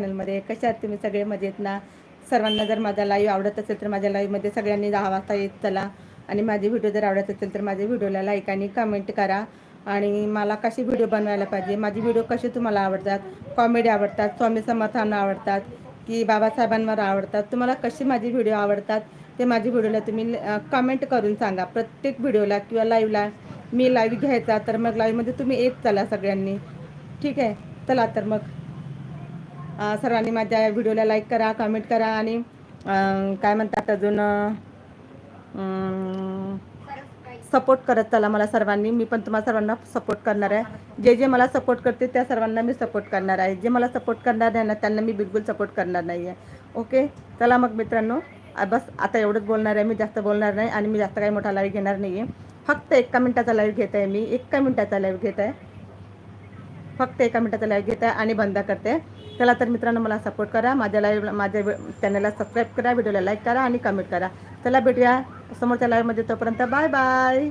चॅनलमध्ये कशा आहात तुम्ही सगळे मजेत ना? सर्वांना जर माझा लाईव्ह आवडत असेल तर माझ्या लाईव्हमध्ये सगळ्यांनी दहा वाजता येत चला. आणि माझे व्हिडिओ जर आवडत असेल तर माझ्या व्हिडिओला लाईक आणि कमेंट करा. आणि मला कशी व्हिडिओ बनवायला पाहिजे? माझे व्हिडिओ कसे तुम्हाला आवडतात? कॉमेडी आवडतात स्वामी समर्थांना आवडतात की बाबासाहेबांवर आवडतात? तुम्हाला कसे माझे व्हिडिओ आवडतात? ते माझ्या व्हिडिओला तुम्ही कमेंट करून सांगा. प्रत्येक व्हिडिओला किंवा लाईव्हला मी लाईव्ह घ्यायचा तर मग लाईव्हमध्ये तुम्ही येत चला सगळ्यांनी. ठीक आहे? चला तर मग. सर्वांनी माझ्या व्हिडिओला लाईक करा कमेंट करा आणि काय म्हणतात अजून सपोर्ट करत चला मला सर्वांनी. मी पण तुम्हाला सर्वांना सपोर्ट करणार आहे. जे जे मला सपोर्ट करते त्या सर्वांना मी सपोर्ट करणार आहे. जे मला सपोर्ट करणार नाही ना त्यांना मी बिलकुल सपोर्ट करणार नाही आहे ओके चला मग मित्रांनो. बस आता एवढंच बोलणार आहे. मी जास्त बोलणार नाही आणि मी जास्त काही मोठा लाईव्ह घेणार नाही आहे फक्त एका मिनटाचा लाईव्ह घेत आहे मी. एका मिनटाचा लाईव्ह घेत आहे. फक्त एका मिनिटाचा लाईव्ह घेते आणि बंद करते. चला तर मित्रांनो मला सपोर्ट करा. माझ्या लाईव्ह माझ्या चॅनलला सबस्क्राईब करा व्हिडिओला लाईक करा आणि कमेंट करा. चला भेटूया समोरच्या लाईव्हमध्ये तोपर्यंत. Bye bye